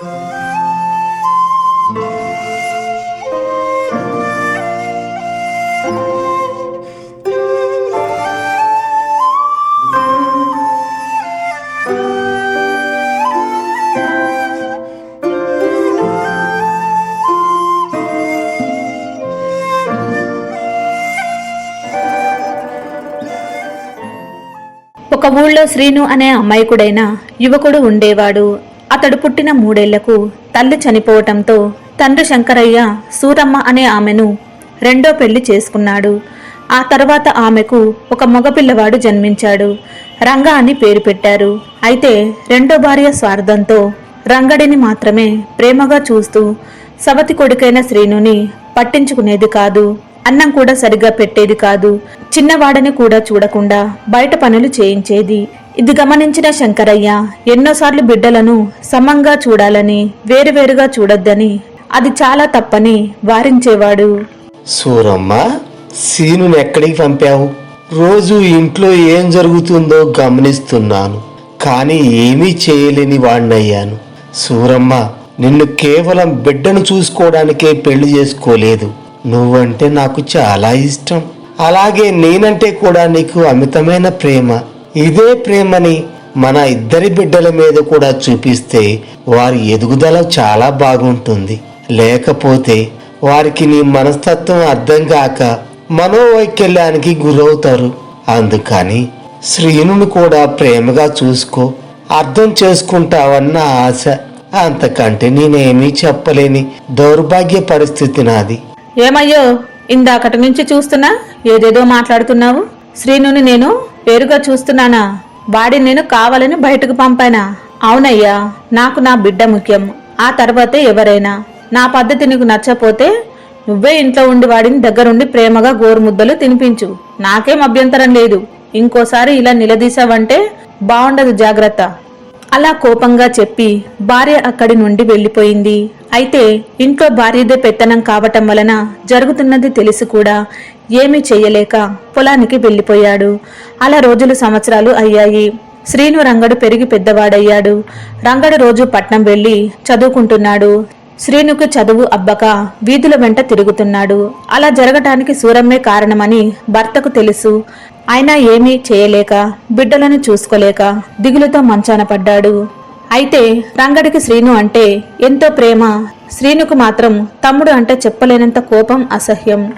ఒక ఊళ్ళో శ్రీను అనే అమాయకుడైన యువకుడు ఉండేవాడు. అతడు పుట్టిన మూడేళ్ళకు తల్లి చనిపోవటంతో తండ్రి శంకరయ్య సూరమ్మ అనే ఆమెను రెండో పెళ్ళి చేసుకున్నాడు. ఆ తర్వాత ఆమెకు ఒక మగపిల్లవాడు జన్మించాడు. రంగా అని పేరు పెట్టారు. అయితే రెండో భార్య స్వార్థంతో రంగడిని మాత్రమే ప్రేమగా చూస్తూ సవతి కొడుకైన శ్రీనుని పట్టించుకునేది కాదు. అన్నం కూడా సరిగ్గా పెట్టేది కాదు. చిన్నవాడని కూడా చూడకుండా బయట పనులు చేయించేది. ఇది గమనించిన శంకరయ్య ఎన్నోసార్లు బిడ్డలను సమంగా చూడాలని వేరువేరుగా చూడొద్దని అది చాలా తప్పని వారించేవాడు. సూరమ్మ సీనుని ఎక్కడికి పంపావు? రోజు ఇంట్లో ఏం జరుగుతుందో గమనిస్తున్నాను కానీ ఏమీ చేయలేని వాణ్ణయ్యాను. సూరమ్మ నిన్ను కేవలం బిడ్డను చూసుకోవడానికే పెళ్ళి చేసుకోలేదు. నువ్వంటే నాకు చాలా ఇష్టం. అలాగే నేనంటే కూడా నీకు అమితమైన ప్రేమ. ఇదే ప్రేమని మన ఇద్దరి బిడ్డల మీద కూడా చూపిస్తే వారి ఎదుగుదల చాలా బాగుంటుంది. లేకపోతే వారికి నీ మనస్తత్వం అర్థం కాక మనోవైకల్యానికి గురవుతారు. అందుకని శ్రీనుని కూడా ప్రేమగా చూసుకో. అర్థం చేసుకుంటావన్న ఆశ. అంతకంటే నేనేమీ చెప్పలేని దౌర్భాగ్య పరిస్థితి నాది. ఏమయ్యో ఇందాకటి నుంచి చూస్తున్నా ఏదేదో మాట్లాడుతున్నావు? శ్రీనుని నేను పేరుగా చూస్తున్నానా? వాడిని నేను కావాలని బయటకు పంపానా? అవునయ్యా నాకు నా బిడ్డ ముఖ్యం. ఆ తర్వాతే ఎవరైనా. నా పద్ధతి నీకు నచ్చపోతే నువ్వే ఇంట్లో ఉండి వాడిని దగ్గరుండి ప్రేమగా గోరుముద్దలు తినిపించు. నాకేం అభ్యంతరం లేదు. ఇంకోసారి ఇలా నిలదీశావంటే బాగుండదు జాగ్రత్త. అలా కోపంగా చెప్పి భార్య అక్కడి నుండి వెళ్ళిపోయింది. అయితే ఇంట్లో భార్యదే పెత్తనం కావటం వలన జరుగుతున్నది తెలిసి కూడా. ఏమీ చెయ్యలేక పొలానికి వెళ్ళిపోయాడు. అలా రోజులు సంవత్సరాలు అయ్యాయి. శ్రీను రంగడు పెరిగి పెద్దవాడయ్యాడు. రంగడు రోజు పట్నం వెళ్ళి చదువుకుంటున్నాడు. శ్రీనుకు చదువు అబ్బక వీధుల వెంట తిరుగుతున్నాడు. అలా జరగటానికి సూరమ్మే కారణమని భర్తకు తెలుసు. అయినా ఏమీ చేయలేక బిడ్డలను చూసుకోలేక దిగులుతో మంచాన పడ్డాడు. అయితే రంగడికి శ్రీను అంటే ఎంతో ప్రేమ. శ్రీనుకు మాత్రం తమ్ముడు అంటే చెప్పలేనంత కోపం అసహ్యం.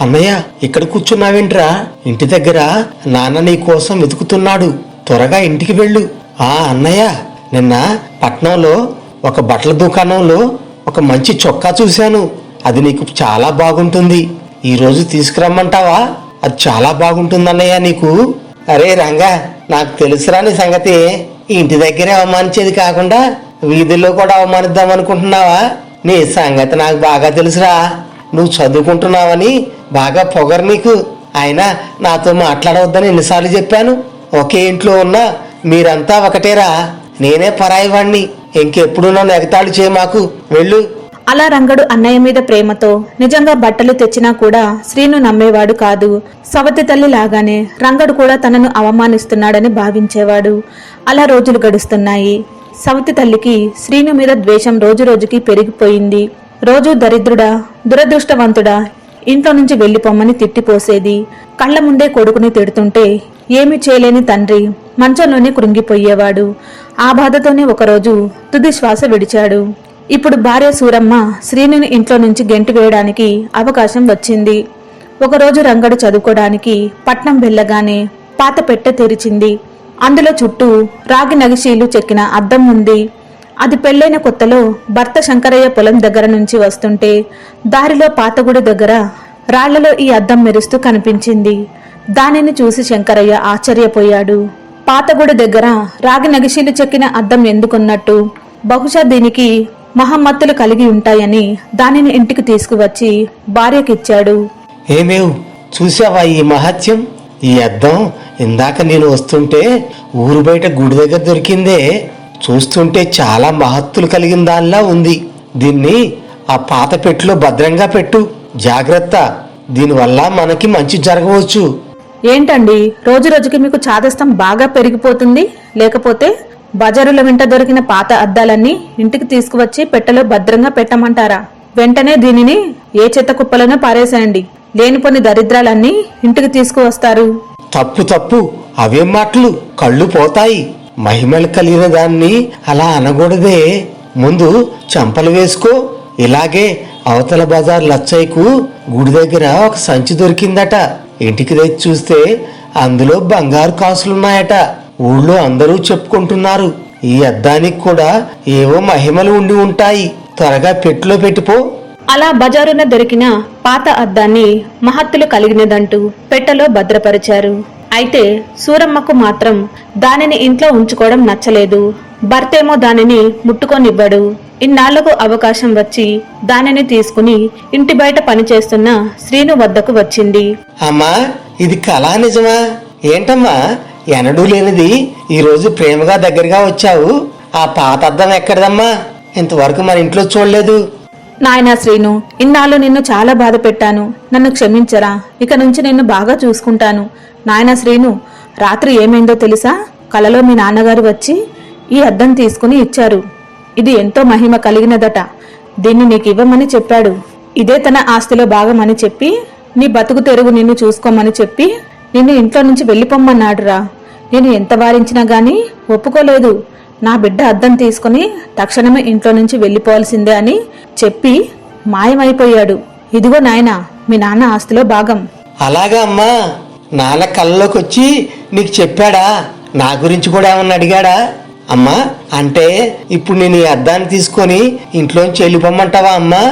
అన్నయ్య ఇక్కడ కూర్చున్నావేంట్రా? ఇంటి దగ్గర నాన్న నీ కోసం వెతుకుతున్నాడు. త్వరగా ఇంటికి వెళ్ళు. ఆ అన్నయ్య నిన్న పట్నంలో ఒక బట్టల దుకాణంలో ఒక మంచి చొక్కా చూశాను. అది నీకు చాలా బాగుంటుంది. ఈరోజు తీసుకురమ్మంటావా? అది చాలా బాగుంటుంది అన్నయ్య నీకు. అరే రంగా నాకు తెలుసురాని సంగతి. ఇంటి దగ్గరే అవమానించేది కాకుండా వీధుల్లో కూడా అవమానిద్దాం అనుకుంటున్నావా నీ సంగతి నాకు బాగా తెలుసురా. నువ్వు చదువుకుంటున్నావని బాగా పొగరు నీకు. అయినా నాతో మాట్లాడవద్దని ఎన్నిసార్లు చెప్పాను. ఒకే ఇంట్లో ఉన్నా మీరంతా ఒకటేరా. నేనే పరాయివాణ్ణి. ఇంకెప్పుడు నన్ను ఎగతాళి చేయ మాకు. వెళ్ళు. అలా రంగడు అన్నయ్య మీద ప్రేమతో నిజంగా బట్టలు తెచ్చినా కూడా శ్రీను నమ్మేవాడు కాదు. సవతి తల్లి లాగానే రంగడు కూడా తనను అవమానిస్తున్నాడని భావించేవాడు. అలా రోజులు గడుస్తున్నాయి. సవతి తల్లికి శ్రీను మీద ద్వేషం రోజు రోజుకి పెరిగిపోయింది. రోజు దరిద్రుడా దురదృష్టవంతుడా ఇంట్లో నుంచి వెళ్ళిపోమ్మని తిట్టిపోసేది. కళ్ళ ముందే కొడుకుని తిడుతుంటే ఏమీ చేయలేని తండ్రి మంచంలోనే కృంగిపోయేవాడు. ఆ బాధతోనే ఒకరోజు తుది శ్వాస విడిచాడు. ఇప్పుడు భార్య సూరమ్మ శ్రీనుని ఇంట్లో నుంచి గెంటి వేయడానికి అవకాశం వచ్చింది. ఒకరోజు రంగడు చదువుకోవడానికి పట్నం వెళ్ళగానే పాత పెట్టె తెరిచింది. అందులో చుట్టూ రాగి నగిశీలు చెక్కిన అద్దం ఉంది. అది పెళ్ళైన కొత్తలో భర్త శంకరయ్య పొలం దగ్గర నుంచి వస్తుంటే దారిలో పాతగుడి దగ్గర రాళ్ళలో ఈ అద్దం మెరుస్తూ కనిపించింది. దానిని చూసి శంకరయ్య ఆశ్చర్యపోయాడు. పాతగుడి దగ్గర రాగి నగిశీలు చెక్కిన అద్దం ఎందుకున్నట్టు? బహుశా దీనికి మహమ్మత్తులు కలిగి ఉంటాయని దానిని ఇంటికి తీసుకువచ్చి భార్యకిచ్చాడు. ఏమేవ్ చూసావా ఈ మహత్యం? ఈ అద్దం ఇందాక నేను వస్తుంటే ఊరు బయట గుడి దగ్గర దొరికిందే. చూస్తుంటే చాలా మహత్తులు కలిగిన దానిలా ఉంది. దీన్ని ఆ పాత పెట్టెలో భద్రంగా పెట్టు. జాగ్రత్త. దీనివల్ల మనకి మంచి జరగవచ్చు. ఏంటండి? రోజు రోజుకి మీకు చాదస్తం బాగా పెరిగిపోతుంది. లేకపోతే బజారుల వెంట దొరికిన పాత అద్దాలన్నీ ఇంటికి తీసుకువచ్చి పెట్టెలో భద్రంగా పెట్టమంటారా? వెంటనే దీనిని ఏ చెత్త కుప్పలను పారేసేయండి. లేనిపోని దరిద్రాలన్నీ ఇంటికి తీసుకువస్తారు. తప్పు తప్పు. అవేం మాటలు? కళ్ళు పోతాయి. మహిమలు కలిగిన దాన్ని అలా అనకూడదే. ముందు చంపలు వేసుకో. ఇలాగే అవతల బజార్ లచ్చయ్యకు గుడి దగ్గర ఒక సంచి దొరికిందట. ఇంటికి తెచ్చి చూస్తే అందులో బంగారు కాసులున్నాయట. ఊళ్ళో అందరూ చెప్పుకుంటున్నారు. ఈ అద్దానికి కూడా ఏవో మహిమలు ఉండి ఉంటాయి. త్వరగా పెట్టులో పెట్టిపో. అలా బజారున దొరికిన పాత అద్దాన్ని మహత్తులు కలిగినదంటూ పెట్టెలో భద్రపరిచారు. అయితే సూరమ్మకు మాత్రం దానిని ఇంట్లో ఉంచుకోవడం నచ్చలేదు. భర్తేమో దానిని ముట్టుకొనివ్వడు. ఇన్నాళ్ళకు అవకాశం వచ్చి దానిని తీసుకుని ఇంటి బయట పనిచేస్తున్న శ్రీను వద్దకు వచ్చింది. అమ్మా ఇది కళా నిజమా? ఏంటమ్మా ఎనడూ లేనిది ఈరోజు ప్రేమగా దగ్గరగా వచ్చావు. ఆ పాత అద్దం ఎక్కడదమ్మా? ఇంతవరకు మన ఇంట్లో చూడలేదు. నాయనా శ్రీను ఇన్నాళ్ళు నిన్ను చాలా బాధ పెట్టాను నన్ను క్షమించరా. ఇక నుంచి నిన్ను బాగా చూసుకుంటాను. నాయనా శ్రీను రాత్రి ఏమైందో తెలుసా? కలలో మీ నాన్నగారు వచ్చి ఈ అద్దం తీసుకుని ఇచ్చారు. ఇది ఎంతో మహిమ కలిగినదట. దీన్ని నీకు ఇవ్వమని చెప్పాడు. ఇదే తన ఆస్తిలో భాగమని చెప్పి నీ బతుకు తెరుగు నిన్ను చూసుకోమని చెప్పి నిన్ను ఇంట్లో నుంచి వెళ్ళిపోమ్మన్నాడురా. నేను ఎంత వారించినా గాని ఒప్పుకోలేదు. నా బిడ్డ అద్దం తీసుకుని తక్షణమే ఇంట్లో నుంచి వెళ్ళిపోవాల్సిందే అని చెప్పి మాయమైపోయాడు. ఇదిగో నాయనా మీ నాన్న ఆస్తిలో భాగం. అలాగా అమ్మా. నాన్న కళ్ళలోకి వచ్చి నీకు చెప్పాడా? నా గురించి కూడా ఏమన్నా అడిగాడా? అమ్మా అంటే ఇప్పుడు నేను ఈ అద్దాన్ని తీసుకొని ఇంట్లోంచి వెళ్ళిపోమంటావా అమ్మా?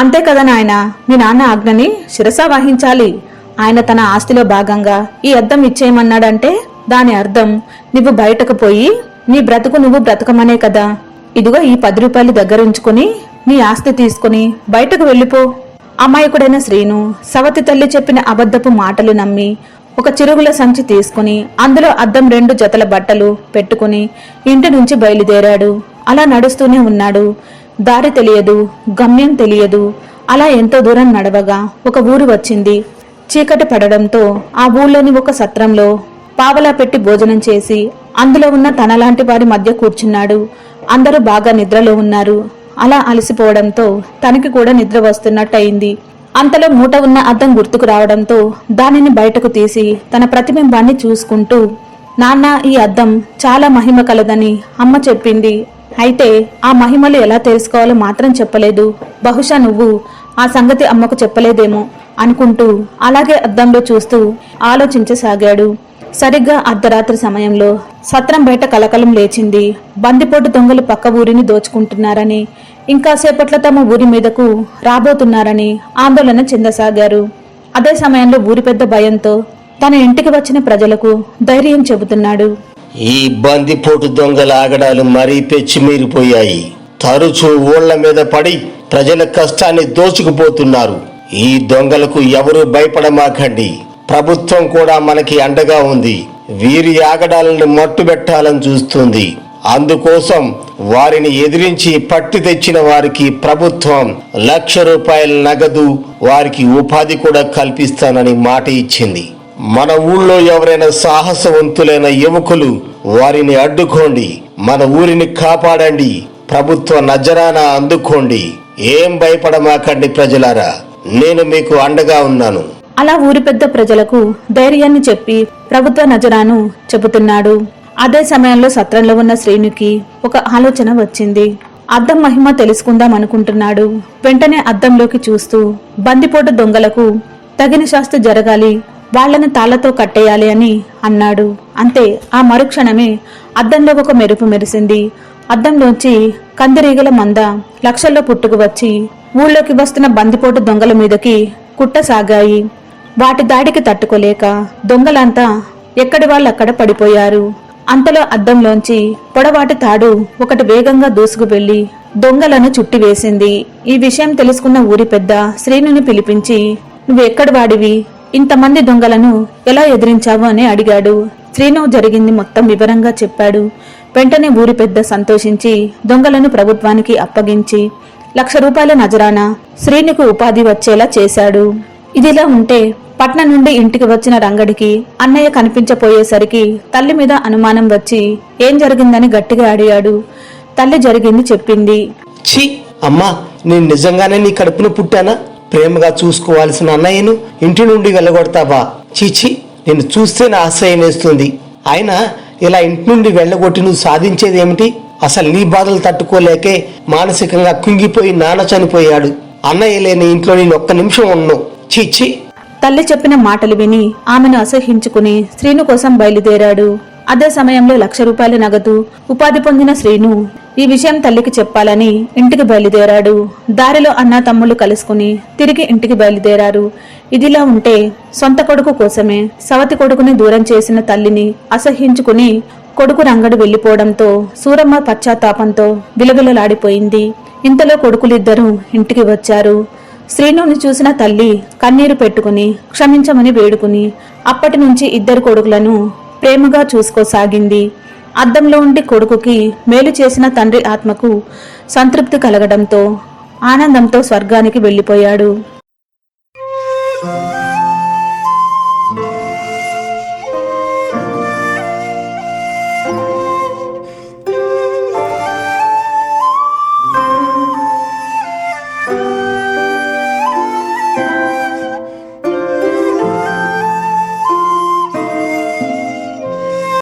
అంతే కదా నాయన మీ నాన్న ఆజ్ఞని శిరస వహించాలి. ఆయన తన ఆస్తిలో భాగంగా ఈ అద్దం ఇచ్చేయమన్నాడంటే దాని అర్థం నువ్వు బయటకు పోయి నీ బ్రతుకు నువ్వు బ్రతకమనే కదా. ఇదిగో ఈ పది రూపాయలు దగ్గరుంచుకుని నీ ఆస్తి తీసుకుని బయటకు వెళ్ళిపో. అమాయకుడైన శ్రీను సవతి తల్లి చెప్పిన అబద్ధపు మాటలు నమ్మి ఒక చిరుగుల సంచి తీసుకుని అందులో అద్దం రెండు జతల బట్టలు పెట్టుకుని ఇంటి నుంచి బయలుదేరాడు. అలా నడుస్తూనే ఉన్నాడు. దారి తెలియదు గమ్యం తెలియదు. అలా ఎంతో దూరం నడవగా ఒక ఊరు వచ్చింది. చీకటి పడడంతో ఆ ఊళ్ళోని ఒక సత్రంలో పావలా పెట్టి భోజనం చేసి అందులో ఉన్న తనలాంటి వారి మధ్య కూర్చున్నాడు. అందరూ బాగా నిద్రలో ఉన్నారు. అలా అలసిపోవడంతో తనకి కూడా నిద్ర వస్తున్నట్టయింది. అంతలో మూట ఉన్న అద్దం గుర్తుకు రావడంతో దానిని బయటకు తీసి తన ప్రతిబింబాన్ని చూసుకుంటూ నాన్న ఈ అద్దం చాలా మహిమ కలదని అమ్మ చెప్పింది. అయితే ఆ మహిమలు ఎలా తెలుసుకోవాలో మాత్రం చెప్పలేదు. బహుశా నువ్వు ఆ సంగతి అమ్మకు చెప్పలేదేమో అనుకుంటూ అలాగే అద్దంలో చూస్తూ ఆలోచించసాగాడు. సరిగ్గా అర్ధరాత్రి సమయంలో సత్రం బయట కలకలం లేచింది. బందిపోటు దొంగలు పక్క ఊరిని దోచుకుంటున్నారని ఇంకా సేపట్లో తమ ఊరి మీదకు రాబోతున్నారని ఆందోళన చెందసాగారు. అదే సమయంలో ఊరి పెద్ద భయంతో తన ఇంటికి వచ్చిన ప్రజలకు ధైర్యం చెబుతున్నాడు. ఈ బందిపోటు దొంగల ఆగడాలు మరీ పెచ్చిమీరిపోయాయి తరచూ ఊళ్ళ మీద పడి ప్రజల కష్టాన్ని దోచుకుపోతున్నారు. ఈ దొంగలకు ఎవరు భయపడమాకండి. ప్రభుత్వం కూడా మనకి అండగా ఉంది. వీరి ఆగడాలను మట్టుబెట్టాలని చూస్తుంది. అందుకోసం వారిని ఎదిరించి పట్టి తెచ్చిన వారికి ప్రభుత్వం లక్ష రూపాయల నగదు వారికి ఉపాధి కూడా కల్పిస్తానని మాట ఇచ్చింది. మన ఊళ్ళో ఎవరైనా సాహసవంతులైన యువకులు వారిని అడ్డుకోండి. మన ఊరిని కాపాడండి. ప్రభుత్వ నజరానా అందుకోండి. ఏం భయపడమాకండి ప్రజలారా. నేను మీకు అండగా ఉన్నాను. అలా ఊరి పెద్ద ప్రజలకు ధైర్యాన్ని చెప్పి ప్రభుత్వ నజరాను చెబుతున్నాడు. అదే సమయంలో సత్రంలో ఉన్న శ్రేణుకి ఒక ఆలోచన వచ్చింది. అద్దం మహిమ తెలుసుకుందాం అనుకుంటున్నాడు. వెంటనే అద్దంలోకి చూస్తూ బందిపోటు దొంగలకు తగిన శాస్తి జరగాలి వాళ్ళను తాళ్ళతో కట్టేయాలి అని అన్నాడు. అంతే ఆ మరుక్షణమే అద్దంలో ఒక మెరుపు మెరిసింది. అద్దంలోంచి కందిరీగల మంద లక్షల్లో పుట్టుకు వచ్చి ఊళ్ళోకి వస్తున్న బందిపోటు దొంగల మీదకి కుట్టసాగాయి. వాటి దాడికి తట్టుకోలేక దొంగలంతా ఎక్కడి వాళ్ళక్కడ పడిపోయారు. అంతలో అద్దంలోంచి పొడవాటి తాడు ఒకటి వేగంగా దూసుకు వెళ్ళి దొంగలను చుట్టివేసింది. ఈ విషయం తెలుసుకున్న ఊరి పెద్ద శ్రీనుని పిలిపించి నువ్వు ఎక్కడి వాడివి? ఇంతమంది దొంగలను ఎలా ఎదిరించావు? అని అడిగాడు. శ్రీను జరిగింది మొత్తం వివరంగా చెప్పాడు. వెంటనే ఊరి పెద్ద సంతోషించి దొంగలను ప్రభుత్వానికి అప్పగించి లక్ష రూపాయల నజరాన శ్రీనుకు ఉపాధి వచ్చేలా చేశాడు. ఇదిలా ఉంటే పట్నం నుండి ఇంటికి వచ్చిన రంగడికి అన్నయ్య కనిపించపోయేసరికి తల్లి మీద అనుమానం వచ్చి ఏం జరిగిందని గట్టిగా అడిగాడు. తల్లి జరిగింది చెప్పింది. ఛీ! అమ్మా నేను నిజంగానే నీ కడుపున పుట్టానా? ప్రేమగా చూసుకోవాల్సిన అన్నయ్యను ఇంటి నుండి వెళ్ళగొడతావా? చీచి నేను చూస్తే నా ఆశ్రయం వేస్తుంది. ఆయన ఇలా ఇంటి నుండి వెళ్ళగొట్టి నువ్వు సాధించేది ఏమిటి అసలు నీ బాధలు తట్టుకోలేకే మానసికంగా కుంగిపోయి నాన్న చనిపోయాడు. అన్నయ్య లేని ఇంట్లో నేను ఒక్క నిమిషం ఉన్నావు చిచ్చి. తల్లి చెప్పిన మాటలు విని ఆమెను అసహించుకుని శ్రీను కోసం బయలుదేరాడు. అదే సమయంలో లక్ష రూపాయల నగదు ఉపాధి పొందిన శ్రీను ఈ విషయం తల్లికి చెప్పాలని ఇంటికి బయలుదేరాడు. దారిలో అన్న తమ్ముళ్ళు కలుసుకుని తిరిగి ఇంటికి బయలుదేరారు. ఇదిలా ఉంటే సొంత కొడుకు కోసమే సవతి కొడుకుని దూరం చేసిన తల్లిని అసహించుకుని కొడుకు రంగడు వెళ్ళిపోవడంతో సూరమ్మ పశ్చాత్తాపంతో విలవిలలాడిపోయింది. ఇంతలో కొడుకులిద్దరూ ఇంటికి వచ్చారు. శ్రీనుని చూసిన తల్లి కన్నీరు పెట్టుకుని క్షమించమని వేడుకుని అప్పటి నుంచి ఇద్దరు కొడుకులను ప్రేమగా చూసుకోసాగింది. అద్దంలో ఉండి కొడుకుకి మేలు చేసిన తండ్రి ఆత్మకు సంతృప్తి కలగడంతో ఆనందంతో స్వర్గానికి వెళ్ళిపోయాడు.